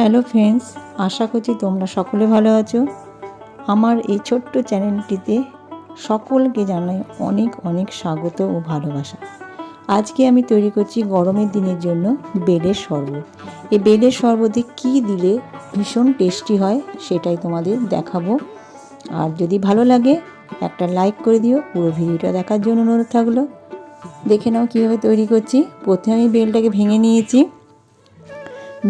Hello friends, আশা করছি তোমরা সকলে ভালো আছো। আমার এই ছোট্ট চ্যানেলটিতে সকলকে জানাই অনেক অনেক স্বাগত ও ভালোবাসা। আজকে আমি তৈরি করছি গরমের দিনের জন্য বেলের শরবত। এই বেলের শরবতে কী দিলে ভীষণ টেস্টি হয় সেটাই তোমাদের দেখাবো। আর যদি ভালো লাগে, একটা লাইক করে দিও, পুরো ভিডিওটা দেখার জন্য অনুরোধ থাকল। দেখে নাও কীভাবে তৈরি করছি। প্রথমে আমি বেলটাকে ভেঙে নিয়েছি।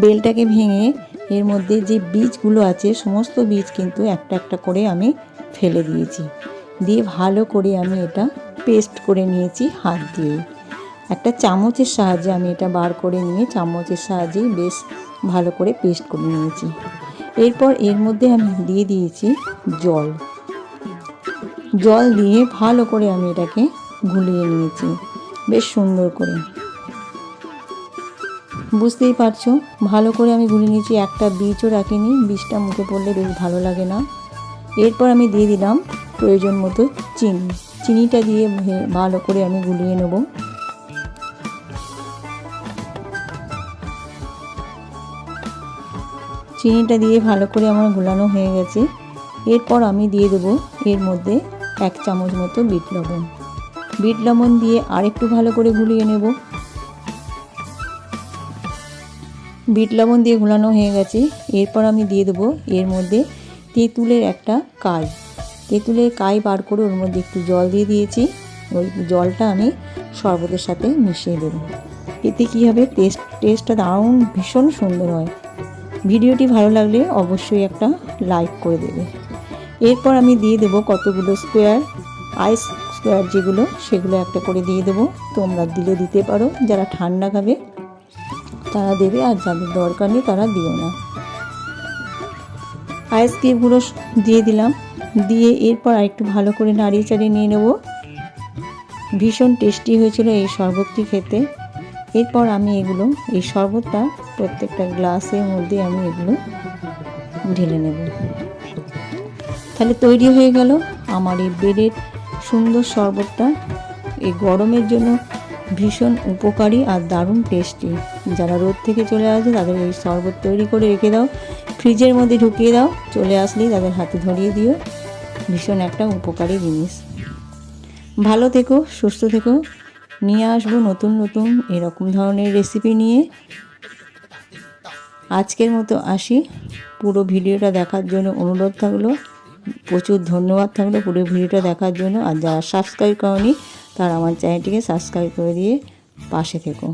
বেলটাকে ভেঙে এর মধ্যে যে বীজগুলো আছে, সমস্ত বীজ কিন্তু একটা একটা করে আমি ফেলে দিয়েছি। দিয়ে ভালো করে আমি এটা পেস্ট করে নিয়েছি হাত দিয়ে। একটা চামচের সাহায্যে আমি এটা বার করে নিয়ে চামচের সাহায্যেই বেশ ভালো করে পেস্ট করে নিয়েছি। এরপর এর মধ্যে আমি দিয়ে দিয়েছি জল। জল দিয়ে ভালো করে আমি এটাকে গুলিয়ে নিয়েছি। বেশ সুন্দর করে। বুঝতেই পারছ, ভালো করে আমি গুলে নিয়েছি, একটা বীজও রাখিনি, বীজটা মুখে পড়লে বেশ ভালো লাগে না। এরপর আমি দিয়ে দিলাম প্রয়োজন মতো চিনি। চিনিটা দিয়ে ভালো করে আমি গুলিয়ে নেব। চিনিটা দিয়ে ভালো করে আমার গুলানো হয়ে গেছে। এরপর আমি দিয়ে দেবো এর মধ্যে এক চামচ মতো বিট লবণ। বিট লবণ দিয়ে আরেকটু ভালো করে গুলিয়ে নেব। বিট লবণ দিয়ে ঘোলানো হয়ে গেছে। এরপর আমি দিয়ে দেবো এর মধ্যে তেঁতুলের একটা কাই। তেঁতুলের কাই বার করে ওর মধ্যে একটু জল দিয়ে দিয়েছি। ওই জলটা আমি শরবতের সাথে মিশিয়ে দেবো। এতে কী হবে? টেস্ট, টেস্টটা দারুণ, ভীষণ সুন্দর হয়। ভিডিওটি ভালো লাগলে অবশ্যই একটা লাইক করে দেবে। এরপর আমি দিয়ে দেবো কতগুলো স্কোয়ার, আইস স্কোয়ার যেগুলো, সেগুলো একটা করে দিয়ে দেবো। তোমরা দিলে দিতে পারো। যারা ঠান্ডা খাবে তারা দেবে আর যাদের দরকার নেই তারা দিও না। আইস কিউবগুলো দিয়ে দিলাম। দিয়ে এরপর আরেকটু ভালো করে নাড়িয়ে চাড়িয়ে নিয়ে নেব। ভীষণ টেস্টি হয়েছিল এই শরবতটি খেতে। এরপর আমি এগুলো, এই শরবতটা প্রত্যেকটা গ্লাসের মধ্যে আমি এগুলো ঢেলে নেব। তাহলে তৈরি হয়ে গেল আমার এই বেডের সুন্দর শরবতটা। এই গরমের জন্য ভীষণ উপকারী আর দারুণ টেস্টি যারা রোদ থেকে চলে আসে তাদের এই শরবত তৈরি করে রেখে দাও। ফ্রিজের মধ্যে ঢুকিয়ে দাও। চলে আসলেই তাদের হাতে ধরিয়ে দিও। ভীষণ একটা উপকারী জিনিস। ভালো থেকো, সুস্থ থেকো। নিয়ে আসব নতুন নতুন এরকম ধরনের রেসিপি নিয়ে। আজকের মতো আসি। পুরো ভিডিওটা দেখার জন্য অনুরোধ থাকল। প্রচুর ধন্যবাদ থাকল পুরো ভিডিওটা দেখার জন্য। আর যারা সাবস্ক্রাইব করনি তারা আমার চ্যানেলটিকে সাবস্ক্রাইব করে দিয়ে পাশে থেকো।